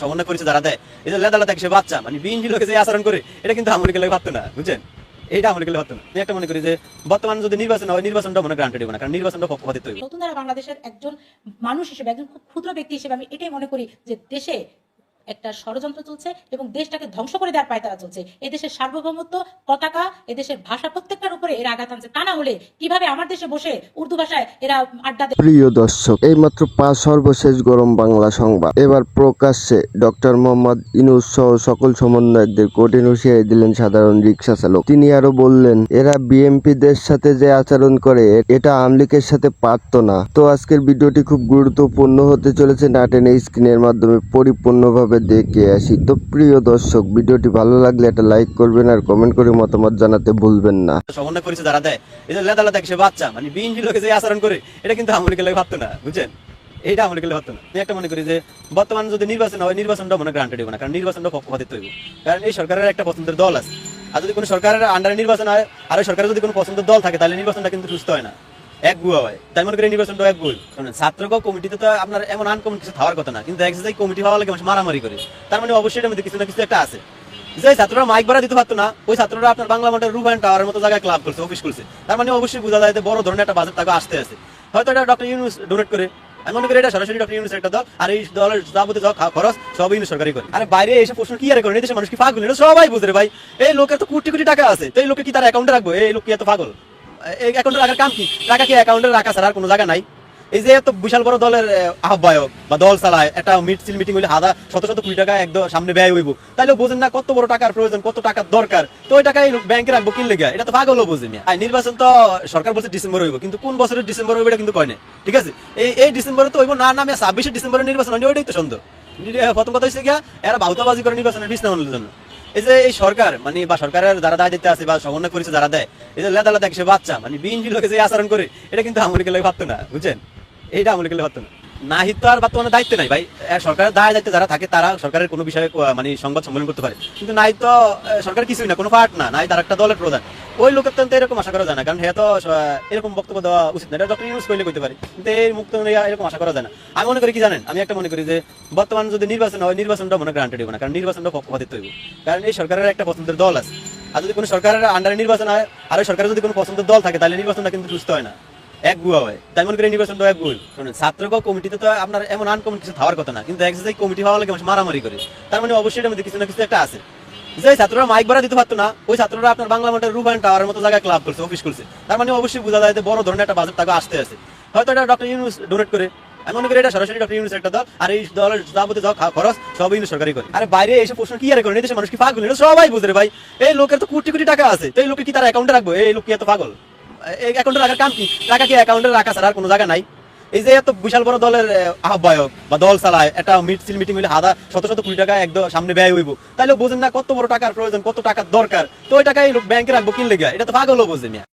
সমন্বয় করেছে যারা দেয়, এই যে লেদা লেদা সে বাচ্চা মানে বিএনপি লোকে যে আচরণ করে, এটা কিন্তু আমলিকে লোক ভাবতো না, বুঝছেন? এটা আমি একটা মনে করি যে, বর্তমান যদি নির্বাচন বাংলাদেশের একজন মানুষ হিসেবে, একজন ক্ষুদ্র ব্যক্তি হিসেবে আমি এটাই মনে করি যে দেশে একটা ষড়যন্ত্র চলছে এবং দেশটাকে ধ্বংস করে দেওয়ার পায়তারা চলছে। এই দেশের সার্বভৌমত্ব, পতাকা এদেশের ভাষা প্রত্যেকটার উপরে এরা আঘাত আনছে তা না হলে কীভাবে আমার দেশে বসে উর্দু ভাষায় এরা আড্ডা দেয়? প্রিয় দর্শক, এইমাত্র পাঁচ সর্বশেষ গরম বাংলা সংবাদ। এবার প্রকাশ্যে ডক্টর মোহাম্মদ ইনুস সহ সকল সমন্বয়কদের কঠিন হুঁশিয়ারি দিলেন সাধারণ রিক্সা চালক। তিনি আরও বললেন, এরা বিএমপিদের সাথে যে আচরণ করে, এটা আমলিকের সাথে পারত না। তো আজকের ভিডিওটি খুব গুরুত্বপূর্ণ হতে চলেছে নাটেন স্ক্রিনের মাধ্যমে, পরিপূর্ণভাবে। দেখে আসি। তো প্রিয় দর্শক, ভিডিওটি ভালো লাগলে একটা লাইক করবেন আর কমেন্ট করে মতামত জানাতে ভুলবেন না। সমন্বয় করেছে যারা দেয় যে লেদা লেদা সে বাচ্চা? মানে বিএনপি লোকে যে আচরণ করে, এটা কিন্তু আমলিকে লোক ভাবতো না, বুঝছেন? এইটা আমলিকে লোক ভাবতো না। আমি একটা মনে করি যে, বর্তমান যদি নির্বাচন হয়, নির্বাচনটা মনে গ্রান্টেড হবে না, কারণ নির্বাচনটা পক্ষপাতিত্ব হইব। কারণ এই সরকারের একটা পছন্দের দল আছে। আর যদি কোনো সরকারের আন্ডারে নির্বাচন হয়, আর সরকারের যদি কোনো পছন্দের দল থাকে, তাহলে নির্বাচনটা কিন্তু সুস্থ হয় না। এক হয়। তাই মনে করি এক কমিটিতে তো আপনার এমন কথা না। কিন্তু কমিটি হওয়া লাগে মারামারি করে। তার মানে অবশ্যই এটার মধ্যে কিছু না কিছু একটা আছে। যে ছাত্ররা মাইক ভাড়া দিতে পারতো না, ওই ছাত্ররা আপনার বাংলা টাওয়ারের মতো জায়গায় ক্লাব করছে অফিস করছে তার মানে অবশ্যই বোঝা যায় যে বড় ধরনের একটা আসতে আছে। হয়তো এটা ডক্টর ইউনুস ডোনেট করে। আমি মনে করি এটা সরাসরি ডক্টর ইউনুস একটা দল, আর এই দলের যাবতীয় যা খরচ সব ইউনুস সরকারি করে। আরে বাইরে এসে প্রশ্ন কি আর করে? মানুষ কি পাগল? এটা সবাই বুঝে ভাই। এই লোকের তো কোটি কোটি টাকা আছে। তো এই লোকে কি তার অ্যাকাউন্টে রাখব? এই লোক কি এত পাগল? কত টাকার দরকার। তো ওই ব্যাংকে এটা না আর নির্বাচন তো সরকার বলছে ডিসেম্বর হইব, কিন্তু কোন বছরের ডিসেম্বর হইব এটা কিন্তু কয় না ঠিক আছে? এই এই ডিসেম্বরে তো না নামে ছাব্বিশে ডিসেম্বরের নির্বাচন ওইটাই তো সন্দেহ। প্রথম কথা হচ্ছে গিয়া, এরা করে নির্বাচনের জন্য। এই যে এই সরকার মানে বা সরকারের যারা দায় দিতে আছে বা সমন্বয় করেছে যারা দেয়, এই যে লেদা লেদা সে বাচ্চা মানে বিএনপি লোকে যে আচরণ করে, এটা কিন্তু আমলিকে লোক ভাবতো না, বুঝছেন? এইটা আমলিকে লোক ভাবতো না। নাহিদ আর বর্তমানে দায়িত্ব নাই, ভাই। সরকারের দায় দায়িত্ব যারা থাকে, তারা সরকারের কোনো বিষয়ে মানে সংবাদ সম্মেলন করতে পারে। কিন্তু নাই তো সরকার কিছুই না, কোনো পার্ট না। নাই তার একটা দলের প্রধান। ওই লোকের তো এরকম আশা করা যায় না, কারণ হে তো এরকম বক্তব্য দেওয়া উচিত না। এটা ডক্টর ইউনুস করলে করতে পারে। কিন্তু এই মুক্ত এরকম আশা করা যায় না। আমি মনে করি কি জানেন? আমি একটা মনে করি যে, বর্তমান যদি নির্বাচন হয়, নির্বাচনটা মনে গ্রান্টেড হবে না, কারণ নির্বাচনটা পক্ষপাতিত্ব হইব। কারণ এই সরকারের একটা পছন্দের দল আছে। আর যদি কোনো সরকারের আন্ডারে নির্বাচন হয়, আর ওই সরকারের যদি কোনো পছন্দের দল থাকে, তাহলে নির্বাচনটা কিন্তু সুস্থ হয় না। এক গুয়া হয়। তাই মনে করি নির্বাচনটা এক ভুল শুনুন, ছাত্রক কমিটিতে তো আপনার এমন আনকমন কিছু থাকার কথা না, কিন্তু এক কমিটি হওয়া লাগে মারামারি করে। তার মানে অবশ্যই মধ্যে কিছু না কিছু একটা আছে। যে ছাত্ররা মাইক ভাড়া দিতে পারতো না, ওই ছাত্ররা আপনার বাংলা মাঠের রুবায়ন টাওয়ারের মতো জায়গায় ক্লাব করছে অফিস করছে। তার মানে অবশ্যই বোঝা যায় যে বড় ধরনের একটা বাজেট তাকে আসতে আছে। হয়তো এটা ডক্টর ইউনুস ডোনেট করে। আমি মনে করি এটা সরাসরি ডক্টর ইউনুস একটা দল, আর এই দলের যাবতীয় যা খরচ সব ইউনুস সরকারি করে। আরে বাইরে এসে প্রশ্ন কি আর করে? দেশের মানুষ কি পাগল? এটা সবাই বুঝে ভাই। এই লোকের তো কোটি কোটি টাকা আছে। তো এই লোকে কি তার অ্যাকাউন্টে রাখব? এই লোক কি এত পাগল? এই অ্যাকাউন্টে রাখার কাম কি? টাকা কি অ্যাকাউন্টে রাখা ছাড়া আর কোনো জায়গা নাই? এই যে এত বিশাল বড় দলের আহ, আহ্বায়ক বা দল চালায় একটা মিছিল মিটিং হলে হাজার শত শত কোটি টাকা একদম সামনে ব্যয় হইব। তাহলে বোঝেন না কত বড় টাকার প্রয়োজন কত টাকার দরকার। তো ওই টাকাই ব্যাংকে রাখব কিনলে গিয়া। এটা তো পাগলও বোঝে না